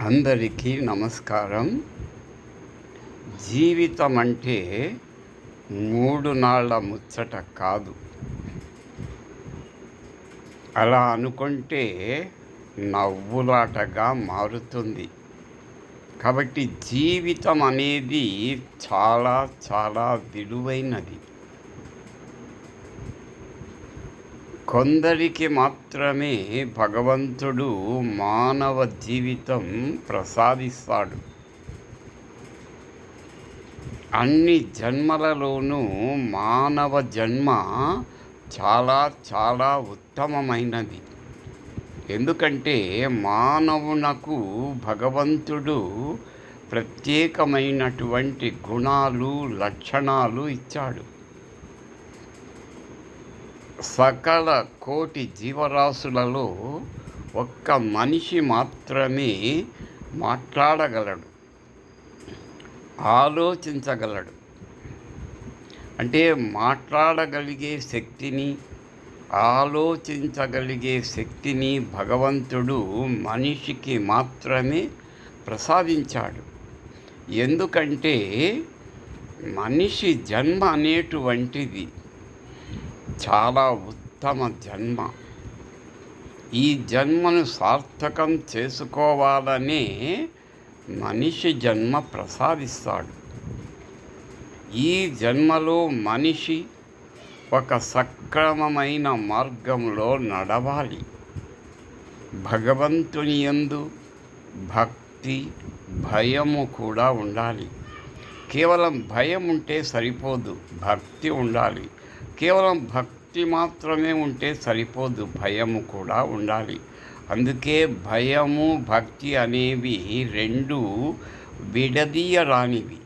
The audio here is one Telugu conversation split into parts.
అందరికీ నమస్కారం. జీవితం అంటే మూడు నాళ్ళ ముచ్చట కాదు. అలా అనుకుంటే నవ్వులాటగా మారుతుంది. కాబట్టి జీవితం అనేది చాలా చాలా విలువైనది. కొందరికి మాత్రమే భగవంతుడు మానవ జీవితం ప్రసాదిస్తాడు. అన్ని జన్మలలోనూ మానవ జన్మ చాలా చాలా ఉత్తమమైనది. ఎందుకంటే మానవునకు భగవంతుడు ప్రత్యేకమైనటువంటి గుణాలు లక్షణాలు ఇచ్చాడు. సకల కోటి జీవరాశులలో ఒక్క మనిషి మాత్రమే మాట్లాడగలడు. ఆలోచించగలడు. అంటే మాట్లాడగలిగే శక్తిని ఆలోచించగలిగే శక్తిని భగవంతుడు మనిషికి మాత్రమే ప్రసాదించాడు. ఎందుకంటే మనిషి జన్మ అనేటువంటిది. చాలా ఉత్తమ జన్మ. ఈ జన్మను సార్థకం చేసుకోవాలనే మనిషి జన్మ ప్రసాదిస్తాడు. ఈ జన్మలో మనిషి ఒక సక్రమమైన మార్గంలో నడవాలి. భగవంతుని యందు భక్తి భయము కూడా ఉండాలి. కేవలం భయం ఉంటే సరిపోదు భక్తి ఉండాలి. కేవలం భక్తి మాత్రమే ఉంటే సరిపోదు భయము కూడా ఉండాలి. అందుకే భయము భక్తి అనేవి రెండు విడదీయరానివి.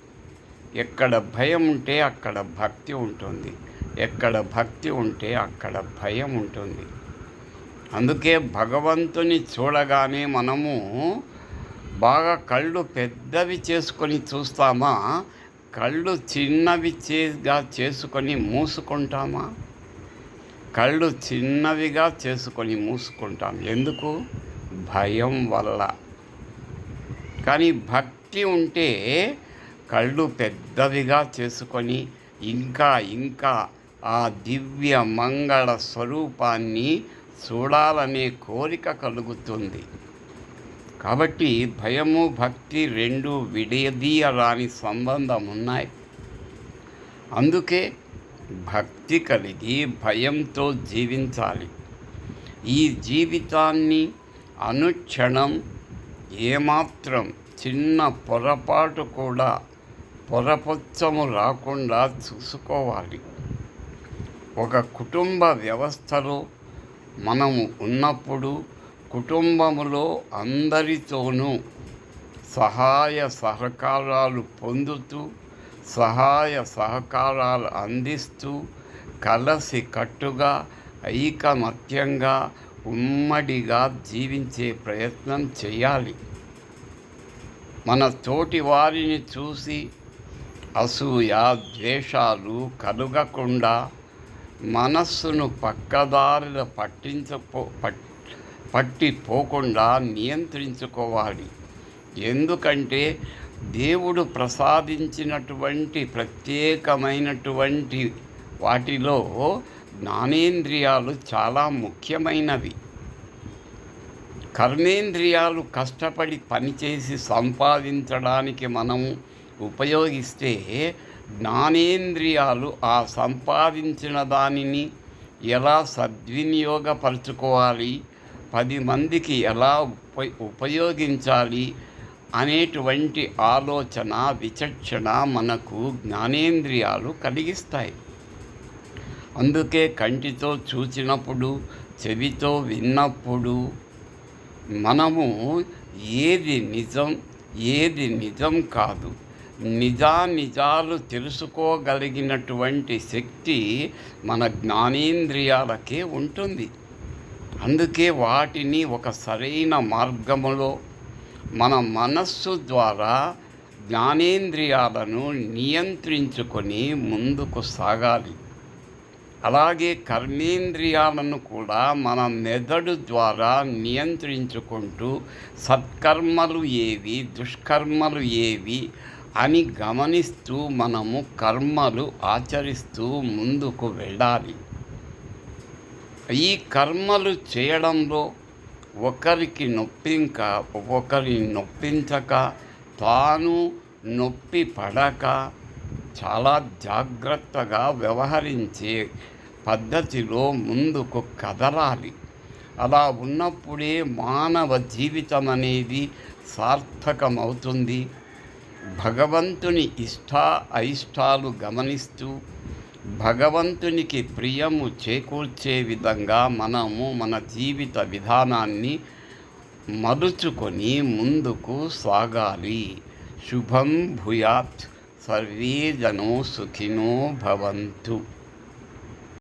ఎక్కడ భయం ఉంటే అక్కడ భక్తి ఉంటుంది. ఎక్కడ భక్తి ఉంటే అక్కడ భయం ఉంటుంది. అందుకే భగవంతుని చూడగానే మనము బాగా కళ్ళు పెద్దవి చేసుకొని చూస్తామా? కళ్ళు చిన్నవి చేగా చేసుకొని మూసుకుంటామా? కళ్ళు చిన్నవిగా చేసుకొని మూసుకుంటాం. ఎందుకు? భయం వల్ల. కానీ భక్తి ఉంటే కళ్ళు పెద్దవిగా చేసుకొని ఇంకా ఇంకా ఆ దివ్య మంగళ స్వరూపాన్ని చూడాలనే కోరిక కలుగుతుంది. కాబట్టి భయము భక్తి రెండు విడదీయరాని సంబంధం ఉన్నాయి అందుకే భక్తి కలిగి భయంతో జీవించాలి. ఈ జీవితాన్ని అనుక్షణం ఏమాత్రం చిన్న పొరపాటు కూడా పొరపచ్చము రాకుండా చూసుకోవాలి. ఒక కుటుంబ వ్యవస్థలో మనము ఉన్నప్పుడు కుటుంబములో అందరితోనూ సహాయ సహకారాలు పొందుతూ సహాయ సహకారాలు అందిస్తూ కలసి కట్టుగా ఐకమత్యంగా ఉమ్మడిగా జీవించే ప్రయత్నం చేయాలి. మన తోటి వారిని చూసి అసూయ ద్వేషాలు కలుగకుండా మనస్సును పక్కదారిలో పట్టించపో పట్ పట్టిపోకుండా నియంత్రించుకోవాలి. ఎందుకంటే దేవుడు ప్రసాదించినటువంటి ప్రత్యేకమైనటువంటి వాటిలో జ్ఞానేంద్రియాలు చాలా ముఖ్యమైనవి. కర్మేంద్రియాలు కష్టపడి పనిచేసి సంపాదించడానికి మనం ఉపయోగిస్తే జ్ఞానేంద్రియాలు ఆ సంపాదించిన దానిని ఎలా సద్వినియోగపరచుకోవాలి? పది మందికి ఎలా ఉప ఉపయోగించాలి అనేటువంటి ఆలోచన విచక్షణ మనకు జ్ఞానేంద్రియాలు కలిగిస్తాయి. అందుకే కంటితో చూచినప్పుడు చెవితో విన్నప్పుడు మనము ఏది నిజం ఏది నిజం కాదు. నిజానిజాలు తెలుసుకోగలిగినటువంటి శక్తి మన జ్ఞానేంద్రియాలకే ఉంటుంది. అందుకే వాటిని ఒక సరైన మార్గములో మన మనస్సు ద్వారా జ్ఞానేంద్రియాలను నియంత్రించుకొని ముందుకు సాగాలి. అలాగే కర్మేంద్రియాలను కూడా మన మెదడు ద్వారా నియంత్రించుకుంటూ సత్కర్మలు ఏవి దుష్కర్మలు ఏవి అని గమనిస్తూ మనము కర్మలు ఆచరిస్తూ ముందుకు వెళ్ళాలి. ఈ కర్మలు చేయడంలో ఒకరికి నొప్పింక ఒకరిని నొప్పించక తాను నొప్పి పడక చాలా జాగ్రత్తగా వ్యవహరించే పద్ధతిలో ముందుకు కదలాలి. అలా ఉన్నప్పుడే మానవ జీవితం అనేది సార్థకమవుతుంది. భగవంతుని ఇష్ట అయిష్టాలు గమనిస్తూ భగవంతునికి ప్రియము చేకూర్చే విధంగా మనము మన జీవిత విధానాన్ని మలుచుకొని ముందుకు సాగాలి. శుభం భూయాత్. సర్వే జనో సుఖినో భవంతు.